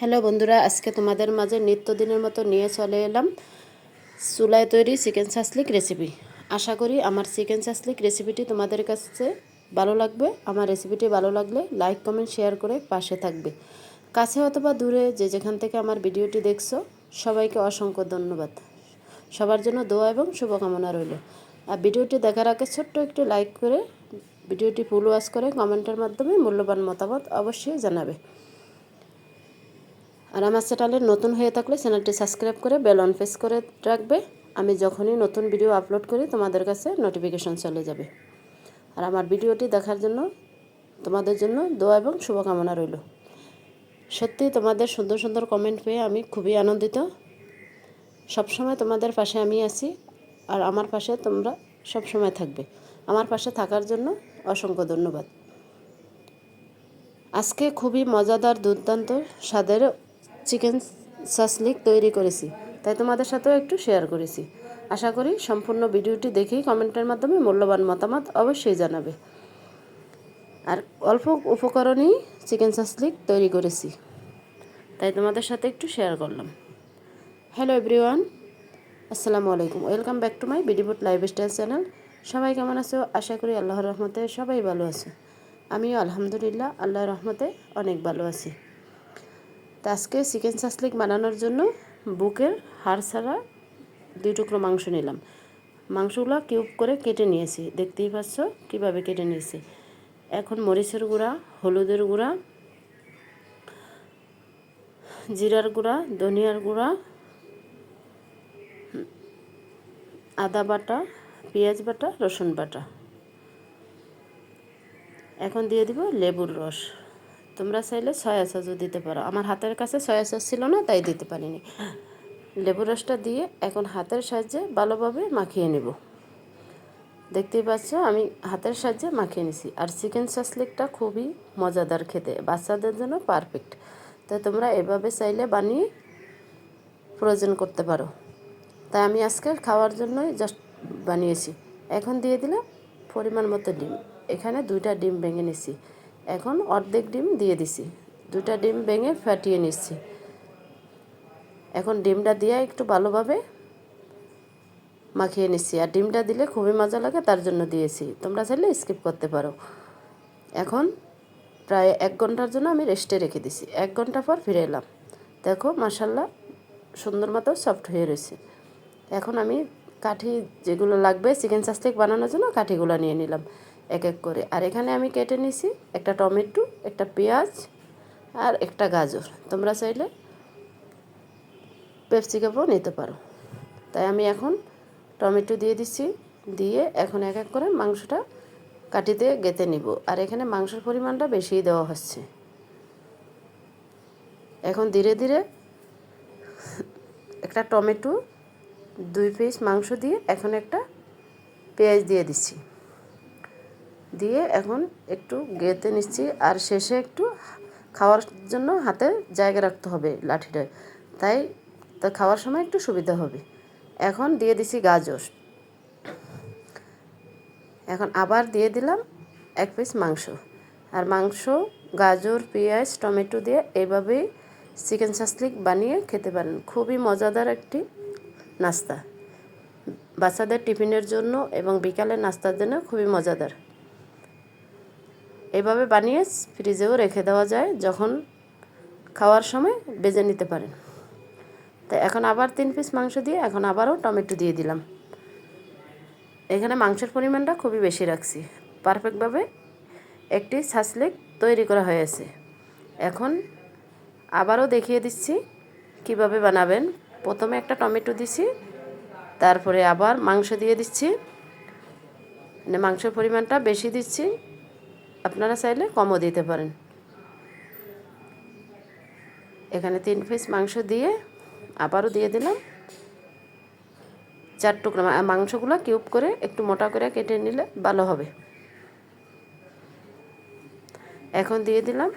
Hello বন্ধুরা, আজকে তোমাদের মাঝে নিত্যদিনের মতো নিয়ে চলে এলাম চুলায় তৈরি চিকেন সাসলিক রেসিপি আশা করি আমার চিকেন সাসলিক রেসিপিটি তোমাদের কাছে ভালো লাগবে। আমার রেসিপিটি ভালো লাগলে লাইক কমেন্ট শেয়ার করে পাশে থাকবে। কাছে অথবা দূরে যে যেখান থেকে আমার ভিডিওটি দেখছ, সবাইকে অসংখ্য ধন্যবাদ। সবার জন্য দোয়া এবং শুভকামনা রইল। আর ভিডিওটি দেখার আগে ছোট্ট একটু লাইক করে ভিডিওটি ফুল ওয়াশ করে কমেন্টের মাধ্যমে মূল্যবান মতামত অবশ্যই জানাবে। আর আমার চ্যানেলে নতুন হয়ে থাকলে চ্যানেলটি সাবস্ক্রাইব করে বেল অন প্রেস করে রাখবে। আমি যখনই নতুন ভিডিও আপলোড করি, তোমাদের কাছে নোটিফিকেশন চলে যাবে। আর আমার ভিডিওটি দেখার জন্য তোমাদের জন্য দোয়া এবং শুভকামনা রইল। সত্যি তোমাদের সুন্দর সুন্দর কমেন্ট পেয়ে আমি খুবই আনন্দিত। সবসময় তোমাদের পাশে আমি আছি আর আমার পাশে তোমরা সবসময় থাকবে। আমার পাশে থাকার জন্য অসংখ্য ধন্যবাদ। আজকে খুবই মজাদার দুর্দান্ত স্বাদের চিকেন সাসলিক তৈরি করেছি। তাই তোমাদের সাথেও একটু শেয়ার করেছি। আশা করি সম্পূর্ণ ভিডিওটি দেখেই কমেন্টের মাধ্যমে মূল্যবান মতামত অবশ্যই জানাবে। আর অল্প উপকরণেই চিকেন সাসলিক তৈরি করেছি। তাই তোমাদের সাথে একটু শেয়ার করলাম। হ্যালো এভরিওয়ান আসসালামু আলাইকুম। ওয়েলকাম ব্যাক টু মাই বিডিবুট লাইফ স্টাইল চ্যানেল সবাই কেমন আছো? আশা করি আল্লাহর রহমতে সবাই ভালো আছে। আমিও আলহামদুলিল্লাহ, আল্লাহর রহমতে অনেক ভালো আছি। আজকে চিকেন সাসলিক বানানোর জন্য বুকের হাড় ছাড়া দুই টুকরো মাংস নিলাম। মাংসগুলো কিউব করে কেটে নিয়েছি। দেখতেই পাচ্ছ কীভাবে কেটে নিয়েছি। এখন মরিচের গুঁড়া, হলুদের গুঁড়া, জিরার গুঁড়া, ধনিয়ার গুঁড়া, আদা বাটা, পেঁয়াজ বাটা, রসুন বাটা। এখন দিয়ে দিব লেবুর রস। তোমরা চাইলে সয়া সসও দিতে পারো। আমার হাতের কাছে সয়া সস ছিল না, তাই দিতে পারিনি। লেবু রসটা দিয়ে এখন হাতের সাহায্যে ভালোভাবে মাখিয়ে নেব। দেখতেই পাচ্ছ, আমি হাতের সাহায্যে মাখিয়ে নিছি। আর চিকেন সাসলিকটা খুবই মজাদার খেতে, বাচ্চাদের জন্য পারফেক্ট তাই তোমরা এভাবে চাইলে বানিয়ে প্রয়োজন করতে পারো। তাই আমি আজকে খাওয়ার জন্যই জাস্ট বানিয়েছি। এখন দিয়ে দিলাম পরিমাণ মতো ডিম। এখানে দুইটা ডিম ভেঙে নিছি। এখন অর্ধেক ডিম দিয়ে দিছি। দুটা ডিম ভেঙে ফাটিয়ে নিচ্ছি। এখন ডিমটা দিয়ে একটু ভালোভাবে মাখিয়ে নিচ্ছি। আর ডিমটা দিলে খুবই মজা লাগে, তার জন্য দিয়েছি। তোমরা চাইলে স্কিপ করতে পারো। এখন প্রায় এক ঘণ্টার জন্য আমি রেস্টে রেখে দিছি। এক ঘণ্টা পর ফিরে এলাম। দেখো মাসাল্লাহ সুন্দর মতো সফট হয়ে রয়েছে। এখন আমি কাঠি যেগুলো লাগবে চিকেন চাস্তিক বানানোর জন্য কাঠিগুলো নিয়ে নিলাম। এক এক করে। আর এখানে আমি কেটে নিছি একটা টমেটো, একটা পেঁয়াজ আর একটা গাজর। তোমরা চাইলে পেপসিকামও নিতে পারো। তাই আমি এখন টমেটো দিয়ে দিচ্ছি দিয়ে এখন এক এক করে মাংসটা কাটিতে গেতে নিব। আর এখানে মাংসের পরিমাণটা বেশিই দেওয়া হচ্ছে। এখন ধীরে ধীরে একটা টমেটো দুই পিস মাংস দিয়ে এখন একটা পেঁয়াজ দিয়ে দিচ্ছি দিয়ে এখন একটু গেতে নিচ্ছি। আর শেষে একটু খাওয়ার জন্য হাতে জায়গা রাখতে হবে লাঠিটা তাই তা খাওয়ার সময় একটু সুবিধা হবে। এখন দিয়ে দিছি গাজর। এখন আবার দিয়ে দিলাম এক পিস মাংস। আর মাংস, গাজর, পেঁয়াজ, টমেটো দিয়ে এইভাবেই চিকেন সাসলিক বানিয়ে খেতে পারেন। খুবই মজাদার একটি নাস্তা। বাচ্চাদের টিফিনের জন্য এবং বিকালের নাস্তার জন্য খুবই মজাদার। এভাবে বানিয়ে ফ্রিজেও রেখে দেওয়া যায় যখন খাওয়ার সময় বেজে নিতে পারেন তো এখন আবার তিন পিস মাংস দিয়ে এখন আবারও টমেটো দিয়ে দিলাম। এখানে মাংসের পরিমাণটা খুবই বেশি রাখছি। পারফেক্টভাবে একটি সাসলেক তৈরি করা হয়েছে। এখন আবারও দেখিয়ে দিচ্ছি কীভাবে বানাবেন। প্রথমে একটা টমেটো দিছি, তারপরে আবার মাংস দিয়ে দিচ্ছি। মানে মাংসের পরিমাণটা বেশি দিচ্ছি। আপনারা চাইলে কমও দিতে পারেন। এখানে তিন পিস মাংস দিয়ে আবারও দিয়ে দিলাম। চার টুকরা মাংসগুলো কিউব করে একটু মোটা করে কেটে নিলে ভালো হবে। এখন দিয়ে দিলাম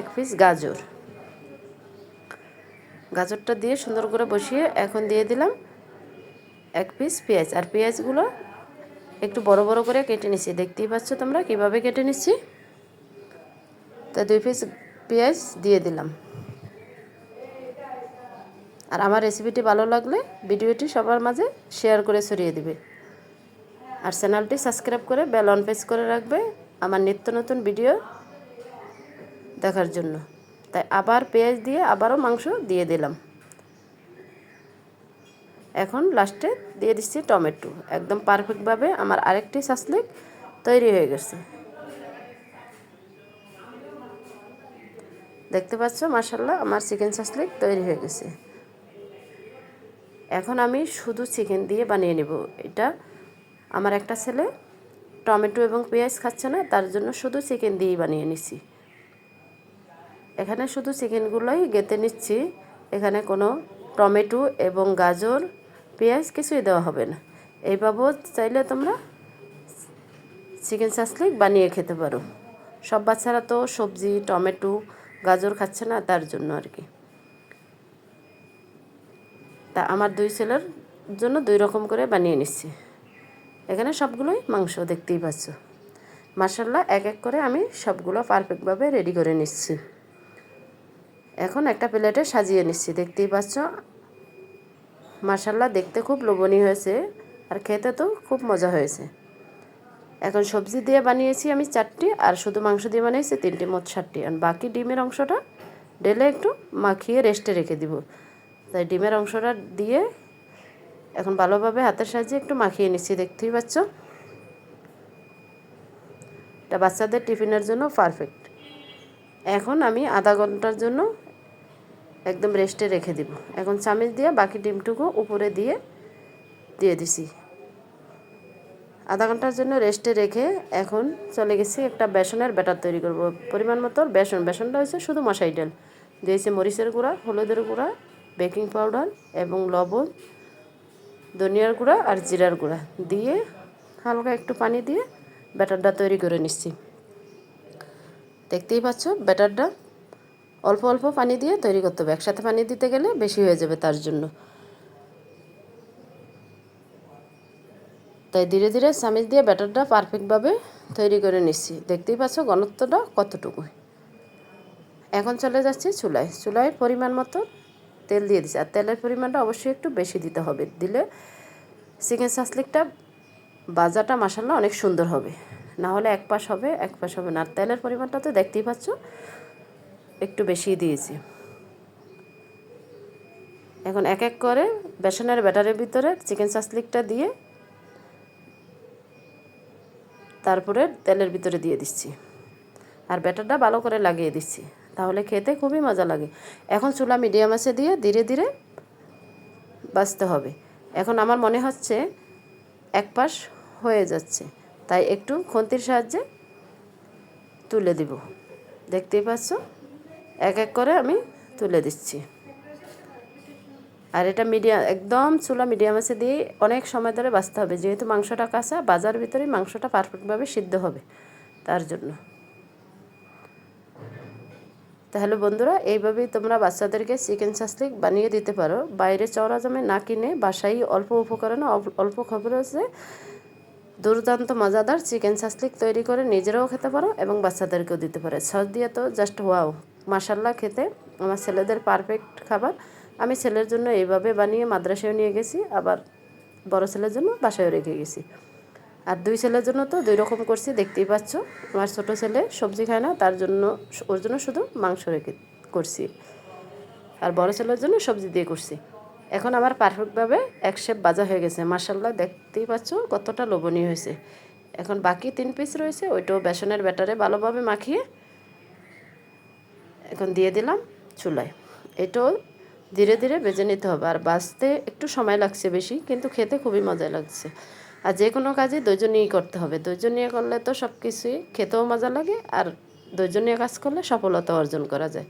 এক পিস গাজর। গাজরটা দিয়ে সুন্দর করে বসিয়ে এখন দিয়ে দিলাম এক পিস পেঁয়াজ। আর পেঁয়াজগুলো একটু বড় বড় করে কেটে নিচ্ছি। দেখতেই পাচ্ছ তোমরা কীভাবে কেটে নিচ্ছি? তা দুই পিস পেঁয়াজ দিয়ে দিলাম। আর আমার রেসিপিটি ভালো লাগলে ভিডিওটি সবার মাঝে শেয়ার করে ছড়িয়ে দিবে। আর চ্যানেলটি সাবস্ক্রাইব করে বেল অন প্রেস করে রাখবে আমার নিত্য নতুন ভিডিও দেখার জন্য। তাই আবার পেঁয়াজ দিয়ে আবারও মাংস দিয়ে দিলাম। এখন লাস্টে দিয়ে দিচ্ছি টমেটো। একদম পারফেক্টভাবে আমার আরেকটি সাসলিক তৈরি হয়ে গেছে। দেখতে পাচ্ছ মাসাল্লাহ আমার চিকেন সাসলিক তৈরি হয়ে গেছে। এখন আমি শুধু চিকেন দিয়ে বানিয়ে নেব। এটা আমার একটা ছেলে টমেটো এবং পেঁয়াজ খাচ্ছে না, তার জন্য শুধু চিকেন দিয়েই বানিয়ে নিচ্ছি। এখানে শুধু চিকেনগুলোই গেতে নিচ্ছি। এখানে কোনো টমেটো এবং গাজর পেঁয়াজ কিছুই দেওয়া হবে না। এই বাবদ চাইলে তোমরা চিকেন সাসলিক বানিয়ে খেতে পারো। সব বাচ্চারা তো সবজি, টমেটো, গাজর খাচ্ছে না তার জন্য আর কি। তা আমার দুই ছেলের জন্য দুই রকম করে বানিয়ে নিচ্ছি। এখানে সবগুলোই মাংস দেখতেই পাচ্ছ। মার্শাল্লাহ এক এক করে আমি সবগুলো পারফেক্টভাবে রেডি করে নিচ্ছি। এখন একটা প্লেটে সাজিয়ে নিচ্ছি, দেখতেই পাচ্ছ। মার্শাল্লাহ দেখতে খুব লোভনীয় হয়েছে আর খেতে তো খুব মজা হয়েছে। এখন সবজি দিয়ে বানিয়েছি আমি চারটি আর শুধু মাংস দিয়ে বানিয়েছি তিনটি মোট সাতটি। আর বাকি ডিমের অংশটা ডেলে একটু মাখিয়ে রেস্টে রেখে দিব। তাই ডিমের অংশটা দিয়ে এখন ভালোভাবে হাতের সাহায্যে একটু মাখিয়ে নিচ্ছি, দেখতেই পাচ্ছ? এটা বাচ্চাদের টিফিনের জন্য পারফেক্ট এখন আমি আধা ঘণ্টার জন্য একদম রেস্টে রেখে দিব। এখন চামিচ দিয়ে বাকি ডিমটুকু উপরে দিয়ে দিয়ে দিছি। আধা ঘণ্টার জন্য রেস্টে রেখে এখন চলে গেছি একটা বেসনের ব্যাটার তৈরি করব। পরিমাণ মতো বেসন। বেসনটা হয়েছে শুধু মশাই ডাল দিয়েছে মরিচের গুঁড়া, হলুদের গুঁড়া, বেকিং পাউডার এবং লবণ, ধনিয়ার গুঁড়া আর জিরার গুঁড়া দিয়ে হালকা একটু পানি দিয়ে ব্যাটারটা তৈরি করে নিচ্ছি। দেখতেই পাচ্ছ ব্যাটারটা? অল্প অল্প পানি দিয়ে তৈরি করতে হবে। একসাথে পানি দিতে গেলে বেশি হয়ে যাবে তার জন্য। তাই ধীরে ধীরে চামিচ দিয়ে ব্যাটারটা পারফেক্টভাবে তৈরি করে নিচ্ছি। দেখতেই পাচ্ছ ঘনত্বটা কতটুকু এখন চলে যাচ্ছি চুলায়। চুলায় পরিমাণ মতো তেল দিয়ে দিচ্ছি। আর তেলের পরিমাণটা অবশ্যই একটু বেশি দিতে হবে। দিলে চিকেন সাসলিকটা, বাজাটা মাসাল্লা অনেক সুন্দর হবে। না হলে এক পাশ হবে, এক পাশ হবে না। তেলের পরিমাণটা তো দেখতেই পাচ্ছ একটু বেশি দিয়েছি। এখন এক এক করে বেসনের ব্যাটারের ভিতরে চিকেন সাসলিকটা দিয়ে তারপরে তেলের ভিতরে দিয়ে দিচ্ছি। আর ব্যাটারটা ভালো করে লাগিয়ে দিচ্ছি। তাহলে খেতে খুবই মজা লাগে। এখন চুলা মিডিয়াম আছে দিয়ে ধীরে ধীরে বাঁচতে হবে। এখন আমার মনে হচ্ছে এক পাশ হয়ে যাচ্ছে। তাই একটু খন্তির সাহায্যে তুলে দিব। দেখতেই পাচ্ছ? এক এক করে আমি তুলে দিচ্ছি। আর এটা মিডিয়াম, একদম চুলা মিডিয়াম আছে দিয়ে অনেক সময় ধরে বাঁচতে হবে। যেহেতু মাংসটা কাঁচা, বাজার ভিতরে মাংসটা পারফেক্টভাবে সিদ্ধ হবে তার জন্য। তাহলে বন্ধুরা, এইভাবেই তোমরা বাচ্চাদেরকে চিকেন সাসলিক বানিয়ে দিতে পারো। বাইরে চওড়া জামে না কিনে বাসায় অল্প উপকরণে অল্প খবর আছে দুর্দান্ত মজাদার চিকেন সাসলিক তৈরি করে নিজেরাও খেতে পারো এবং বাচ্চাদেরকেও দিতে পারো। সস দিয়ে তো জাস্ট ওয়াও মাসাল্লাহ খেতে। আমার ছেলেদের পারফেক্ট খাবার। আমি ছেলের জন্য এইভাবে বানিয়ে মাদ্রাসায় নিয়ে গেছি, আবার বড় ছেলের জন্য বাসায় রেখে গেছি। আর দুই ছেলের জন্য তো দুই রকম করছি, দেখতেই পাচ্ছ। আমার ছোট ছেলে সবজি খায় না, তার জন্য ওর জন্য শুধু মাংস রেখে করছি। আর বড় ছেলের জন্য সবজি দিয়ে করছি। এখন আমার পারফেক্টভাবে এক শেপ বাজা হয়ে গেছে। মার্শাল্লাহ দেখতেই পাচ্ছ কতটা লোভনীয় হয়েছে। এখন বাকি তিন পিস রয়েছে, ওইটাও বেসনের ব্যাটারে ভালোভাবে মাখিয়ে এখন দিয়ে দিলাম চুলায়। এটাও ধীরে ধীরে বেজে নিতে হবে। আর বাঁচতে একটু সময় লাগছে বেশি, কিন্তু খেতে খুবই মজা লাগছে। আর যে কোনো কাজে ধৈর্য করতে হবে। ধৈর্য নিয়ে করলে তো সব কিছুই খেতেও মজা লাগে, আর ধৈর্য নিয়ে কাজ করলে সফলতা অর্জন করা যায়।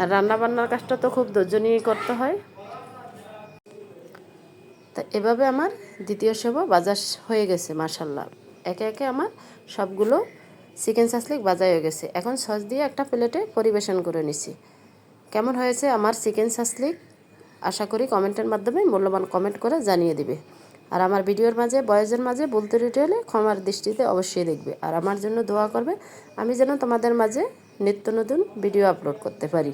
আর রান্নাবান্নার কাজটা তো খুব ধৈর্য করতে হয়। তা এভাবে আমার দ্বিতীয় সেবা বাজার হয়ে গেছে মার্শাল্লাহ একে একে আমার সবগুলো চিকেন সাসলিক বাজা হয়ে গেছে। এখন সস দিয়ে একটা প্লেটে পরিবেশন করে নিছি। কেমন হয়েছে আমার চিকেন সাসলিক আশা করি কমেন্টের মাধ্যমে মূল্যবান কমেন্ট করে জানিয়ে দিবে। আর আমার ভিডিওর মাঝে, বয়েজের মাঝে বলতে রিটেলে ক্ষমার দৃষ্টিতে অবশ্যই দেখবে। আর আমার জন্য দোয়া করবে, আমি যেন তোমাদের মাঝে নিত্য নতুন ভিডিও আপলোড করতে পারি।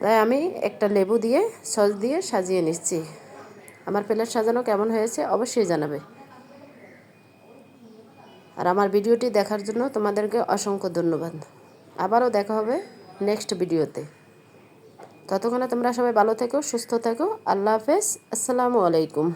তাই আমি একটা লেবু দিয়ে, সস দিয়ে সাজিয়ে নিচ্ছি। আমার প্লেট সাজানো কেমন হয়েছে অবশ্যই জানাবে। আর আমার ভিডিওটি দেখার জন্য তোমাদেরকে অসংখ্য ধন্যবাদ। আবারও দেখা হবে নেক্সট ভিডিওতে। ততক্ষণে তোমরা সবাই ভালো থেকো, সুস্থ থেকো। আল্লাহ হাফেজ। আসসালামু আলাইকুম।